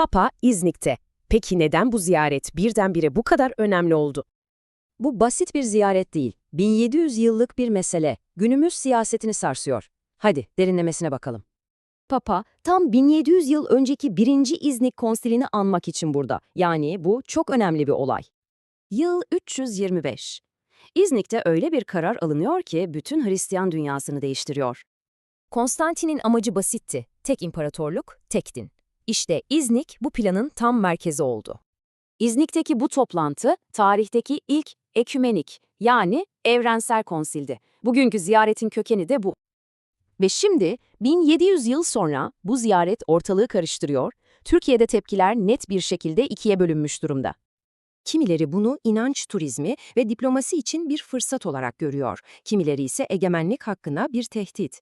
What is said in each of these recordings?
Papa İznik'te. Peki neden bu ziyaret birdenbire bu kadar önemli oldu? Bu basit bir ziyaret değil. 1700 yıllık bir mesele. Günümüz siyasetini sarsıyor. Hadi derinlemesine bakalım. Papa tam 1700 yıl önceki 1. İznik Konsili'ni anmak için burada. Yani bu çok önemli bir olay. Yıl 325. İznik'te öyle bir karar alınıyor ki bütün Hristiyan dünyasını değiştiriyor. Konstantin'in amacı basitti. Tek imparatorluk, tek din. İşte İznik bu planın tam merkezi oldu. İznik'teki bu toplantı tarihteki ilk ekümenik yani evrensel konsildi. Bugünkü ziyaretin kökeni de bu. Ve şimdi 1700 yıl sonra bu ziyaret ortalığı karıştırıyor. Türkiye'de tepkiler net bir şekilde ikiye bölünmüş durumda. Kimileri bunu inanç turizmi ve diplomasi için bir fırsat olarak görüyor. Kimileri ise egemenlik hakkına bir tehdit.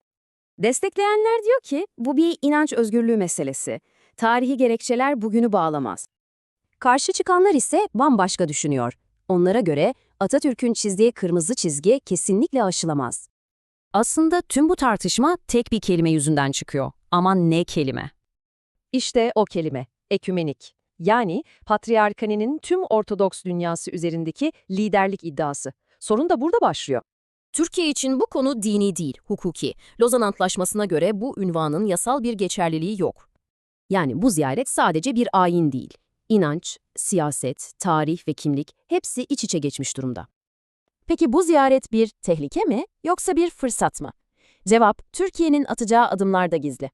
Destekleyenler diyor ki bu bir inanç özgürlüğü meselesi. Tarihi gerekçeler bugünü bağlamaz. Karşı çıkanlar ise bambaşka düşünüyor. Onlara göre Atatürk'ün çizdiği kırmızı çizgi kesinlikle aşılamaz. Aslında tüm bu tartışma tek bir kelime yüzünden çıkıyor. Aman ne kelime? İşte o kelime, ekümenik. Yani patriarkaninin tüm Ortodoks dünyası üzerindeki liderlik iddiası. Sorun da burada başlıyor. Türkiye için bu konu dini değil, hukuki. Lozan Antlaşması'na göre bu ünvanın yasal bir geçerliliği yok. Yani bu ziyaret sadece bir ayin değil. İnanç, siyaset, tarih ve kimlik hepsi iç içe geçmiş durumda. Peki bu ziyaret bir tehlike mi yoksa bir fırsat mı? Cevap, Türkiye'nin atacağı adımlarda gizli.